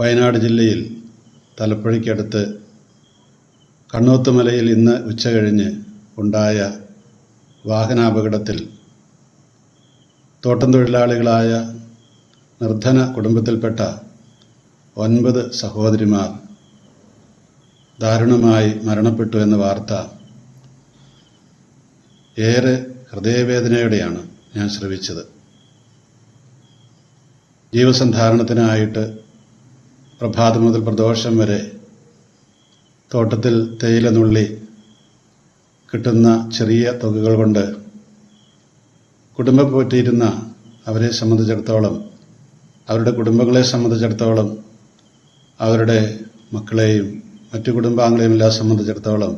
വയനാട് ജില്ലയിൽ തലപ്പുഴയ്ക്കടുത്ത് കണ്ണോത്തുമലയിൽ ഇന്ന് ഉച്ചകഴിഞ്ഞ് ഉണ്ടായ വാഹനാപകടത്തിൽ തോട്ടം തൊഴിലാളികളായ നിർധന കുടുംബത്തിൽപ്പെട്ട ഒൻപത് സഹോദരിമാർ ദാരുണമായി മരണപ്പെട്ടു എന്ന വാർത്ത ഏറെ ഹൃദയവേദനയോടെയാണ് ഞാൻ ശ്രവിച്ചത്. ജീവസന്ധാരണത്തിനായിട്ട് പ്രഭാതം മുതൽ പ്രദോഷം വരെ തോട്ടത്തിൽ തേയില നുള്ളി കിട്ടുന്ന ചെറിയ തുകകൾ കൊണ്ട് കുടുംബം പോറ്റിയിരുന്ന അവരെ സംബന്ധിച്ചിടത്തോളം അവരുടെ കുടുംബങ്ങളെ സംബന്ധിച്ചിടത്തോളം അവരുടെ മക്കളെയും മറ്റു കുടുംബാംഗങ്ങളെയും എല്ലാം സംബന്ധിച്ചിടത്തോളം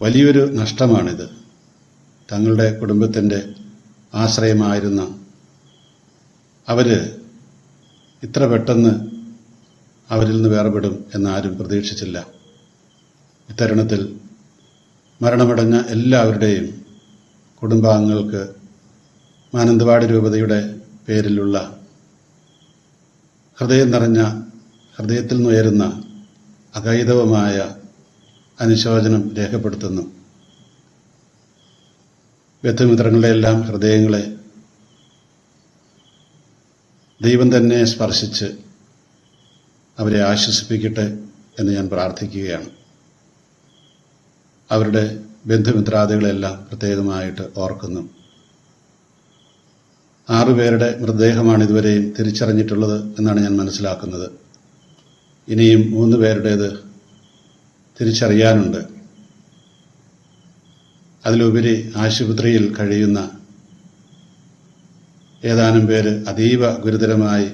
വലിയൊരു നഷ്ടമാണിത്. തങ്ങളുടെ കുടുംബത്തിന്റെ ആശ്രയമായിരുന്ന അവർ ഇത്ര പെട്ടെന്ന് അവരിൽ നിന്ന് വേർപെടും എന്നാരും പ്രതീക്ഷിച്ചില്ല. ഇത്തരുണത്തിൽ മരണമടഞ്ഞ എല്ലാവരുടെയും കുടുംബാംഗങ്ങൾക്ക് മാനന്തവാടി രൂപതയുടെ പേരിലുള്ള ഹൃദയം നിറഞ്ഞ ഹൃദയത്തിൽ നിന്നുയരുന്ന അകൈതവമായ അനുശോചനം രേഖപ്പെടുത്തുന്നു. വ്യക്തിമിത്രങ്ങളുടെ എല്ലാം ഹൃദയങ്ങളെ ദൈവം തന്നെ സ്പർശിച്ച് അവരെ ആശ്വസിപ്പിക്കട്ടെ എന്ന് ഞാൻ പ്രാർത്ഥിക്കുകയാണ്. അവരുടെ ബന്ധുമിത്രാദികളെല്ലാം പ്രത്യേകമായിട്ട് ഓർക്കുന്നു. ആറുപേരുടെ മൃതദേഹമാണ് ഇതുവരെയും തിരിച്ചറിഞ്ഞിട്ടുള്ളത് എന്നാണ് ഞാൻ മനസ്സിലാക്കുന്നത്. ഇനിയും മൂന്ന് പേരുടേത് തിരിച്ചറിയാനുണ്ട്. അതിലുപരി ആശുപത്രിയിൽ കഴിയുന്ന ഏതാനും പേര് അതീവ ഗുരുതരമായി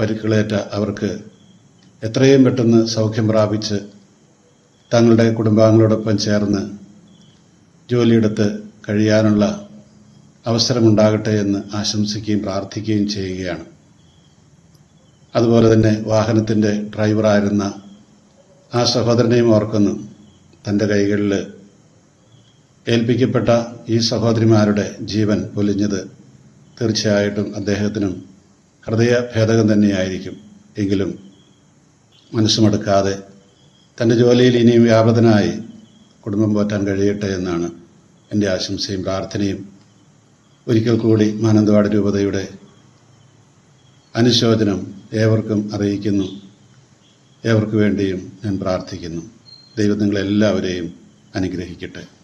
പരിക്കുകളേറ്റ അവർക്ക് എത്രയും പെട്ടെന്ന് സൗഖ്യം പ്രാപിച്ച് തങ്ങളുടെ കുടുംബാംഗങ്ങളോടൊപ്പം ചേർന്ന് ജോലിയെടുത്ത് കഴിയാനുള്ള അവസരമുണ്ടാകട്ടെ എന്ന് ആശംസിക്കുകയും പ്രാർത്ഥിക്കുകയും ചെയ്യുകയാണ്. അതുപോലെ തന്നെ വാഹനത്തിന്റെ ഡ്രൈവറായിരുന്ന ആ സഹോദരനെയും ഓർക്കുന്നു. തന്റെ കൈകളിൽ ഏൽപ്പിക്കപ്പെട്ട ഈ സഹോദരിമാരുടെ ജീവൻ പൊലിഞ്ഞത് തീർച്ചയായിട്ടും അദ്ദേഹത്തിനും ഹൃദയ ഭേദകം തന്നെയായിരിക്കും. എങ്കിലും മനസ്സുമടുക്കാതെ തന്റെ ജോലിയിൽ ഇനിയും വ്യാപൃതനായി കുടുംബം പോറ്റാൻ കഴിയട്ടെ എന്നാണ് എന്റെ ആശംസയും പ്രാർത്ഥനയും. ഒരിക്കൽ കൂടി മാനന്തവാടി രൂപതയുടെ അനുശോചനം ഏവർക്കും അറിയിക്കുന്നു. ഏവർക്കു വേണ്ടിയും ഞാൻ പ്രാർത്ഥിക്കുന്നു. ദൈവം നിങ്ങളെല്ലാവരെയും അനുഗ്രഹിക്കട്ടെ.